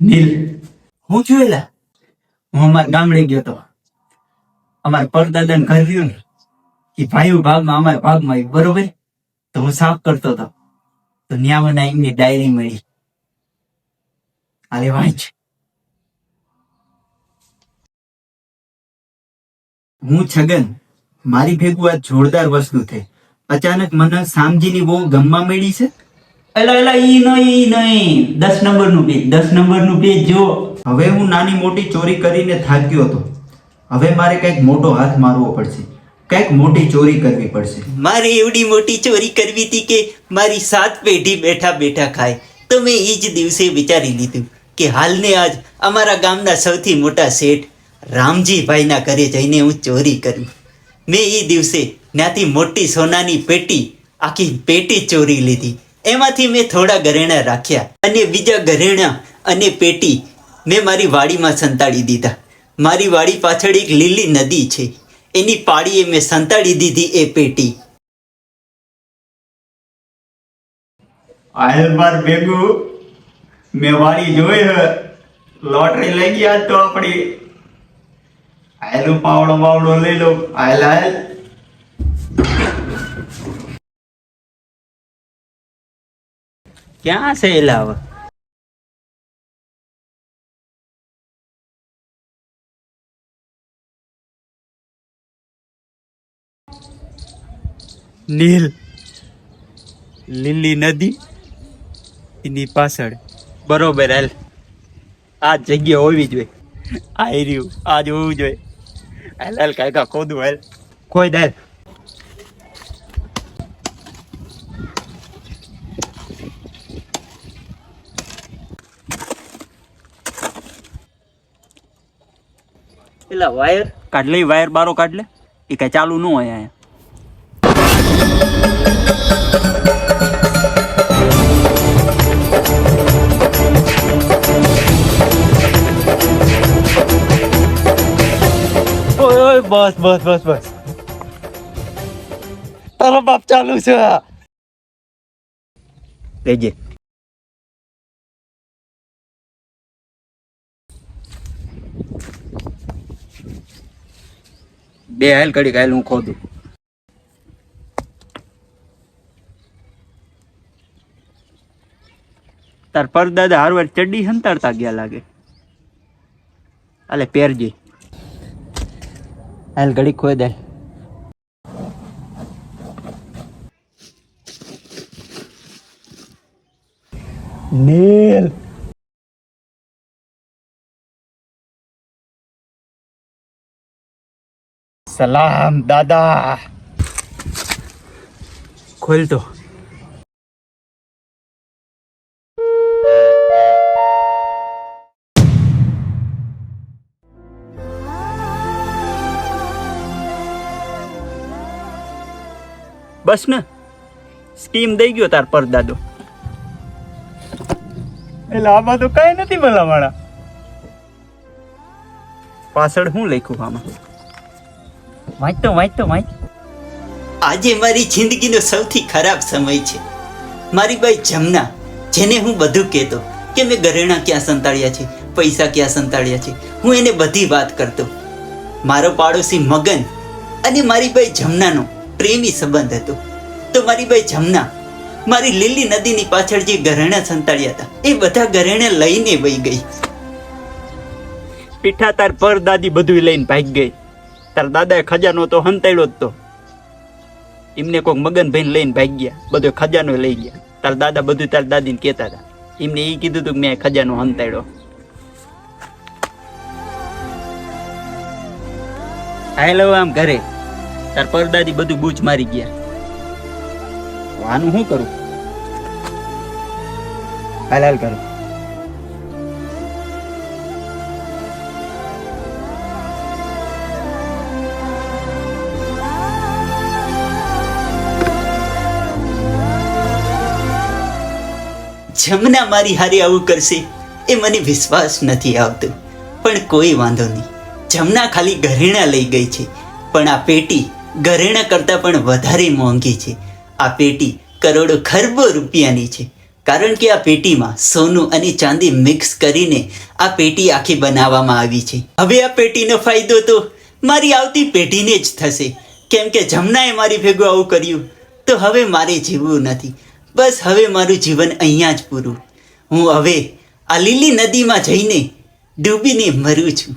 નીલ. હું છું એલા? હું અમારા ગામડે ગયો તો. અમારા પરદાદાને ઘર રહ્યું ને એ ભાઈ ભાગમાં, અમારા ભાગમાં આવ્યું બરોબર? તો હું સાફ કરતો હતો તો ન્યા મને એમની ડાયરી મળી. અરે વાંચ. હું છગન, મારી ભેગું આ જોરદાર વસ્તુ થઈ. અચાનક મને સામજીની બહુ ગમવા મળી છે? એલા એલા ઈ નહીં નહીં. દસ નંબરનું પેજ દસ નંબરનું પેજ જો હવે હું નાની મોટી ચોરી કરીને થાક્યો હતો. હવે મારે કંઈક મોટો હાથ મારવો પડશે. કંઈક મોટી ચોરી કરવી પડશે. મારે એવડી મોટી ચોરી કરવી હતી કે મારી સાત પેઢી બેઠા બેઠા ખાય. તો મેં એ જ દિવસે વિચારી લીધું કે હાલને આજ અમારા ગામના સૌથી મોટા શેઠ રામજીભાઈના ઘરે જઈને હું ચોરી કરું. મેં એ દિવસે ત્યાંથી મોટી સોનાની પેટી, આખી પેટી ચોરી લીધી. એમાંથી મેં થોડા ઘરેણા રાખ્યા અને બીજા ઘરેણા અને પેટી મેં મારી વાડીમાં સંતાડી દીધા. મારી વાડી પાછળ એક લીલી નદી છે. એની પાડીએ મેં સંતાડી દીધી એ પેટી. આયલ બાર ભેગું મેં વાડી જોઈ લોટરી લઈ ગયા તો આપણી. આયલું પાવડો બાવડો લઈ લો. આયલ આયલ. ક્યાં છે એલા હવે? નીલ લીલી નદી એની પાછળ. બરોબર હાલ. આ જગ્યા હોવી જોઈએ. આ એરિયું આ જ હોવું જોઈએ. હાલ હાલ કાંઈ ખોદું હાલ. ખોદ હાલ. પેલા વાયર કાઢ લઈ વાયર બારો કાઢ લે એ કાંઈ ચાલુ ન હોય અહીંયા ઓય ઓય બસ બસ બસ બસ તારો બાપ ચાલુ છે લેજે બે હાલ કડી હાલ હું ખોદું. તાર પરદાદા હારવાર ચડ્ડી સંતાડતા ગયા લાગે. અલે પેરજી હાલ ઘડી ખોઈ દે. નીલ. સલામ દાદા ખોલ તો બસ ને. સ્કીમ દઈ ગયો તાર પર દાદો. એટલે આમાં તો કઈ નથી ભલાવાળા. પાછળ શું લખ્યું આમાં? વાંચતો વાંચતો વાંચ. આજે મારી જિંદગીનો સૌથી ખરાબ સમય છે. મારી બાઈ જમના જેને હું બધું કહેતો કે મેં ઘરેણા ક્યાં સંતાડ્યા છે પૈસા ક્યાં સંતાડ્યા છે હું એને બધી વાત કરતો. મારો પાડોશી મગન અને મારી બાઈ જમનાનો પ્રેમી સંબંધ હતો. તો મારી બાઈ જમના મારી લીલી નદીની પાછળ જે ઘરેણા સંતાડ્યા હતા એ બધા ઘરેણા લઈને વહી ગઈ. પીઠા તાર પર દાદી બધું લઈને ભાગી ગઈ. તાર દાદાએ ખજાનો તો હંતાડ્યો જ તો. એમને કોઈક મગનભાઈને લઈને ભાગી ગયા બધો ખજાનો લઈ ગયા. તાર દાદા બધું તાર દાદીને કહેતા હતા. એમને એ કીધું તું કે મેં ખજાનો હંતાડ્યો હાલો આમ ઘરે. તાર પરદાદી બધું બૂચ મારી ગયા. આનું શું કરું? હાલ હાલ કરું જમના મારી હારી આવું કરશે એ મને વિશ્વાસ નથી આવતો. પણ કોઈ વાંધો નહીં. જમના ખાલી ઘરેણા લઈ ગઈ છે. પણ આ પેટી ઘરેણા કરતાં પણ વધારે મોંઘી છે. આ પેટી કરોડો ખરબો રૂપિયાની છે. કારણ કે આ પેટીમાં સોનું અને ચાંદી મિક્સ કરીને આ પેટી આખી બનાવવામાં આવી છે. હવે આ પેટીનો ફાયદો તો મારી આવતી પેટીને જ થશે. કેમ કે જમનાએ મારી ભેગું આવું કર્યું. તો હવે મારે જીવવું નથી. બસ હવે મારું જીવન અહીંયા જ પૂરું. હું હવે આ લીલી નદીમાં જઈને ડૂબીને મરું છું.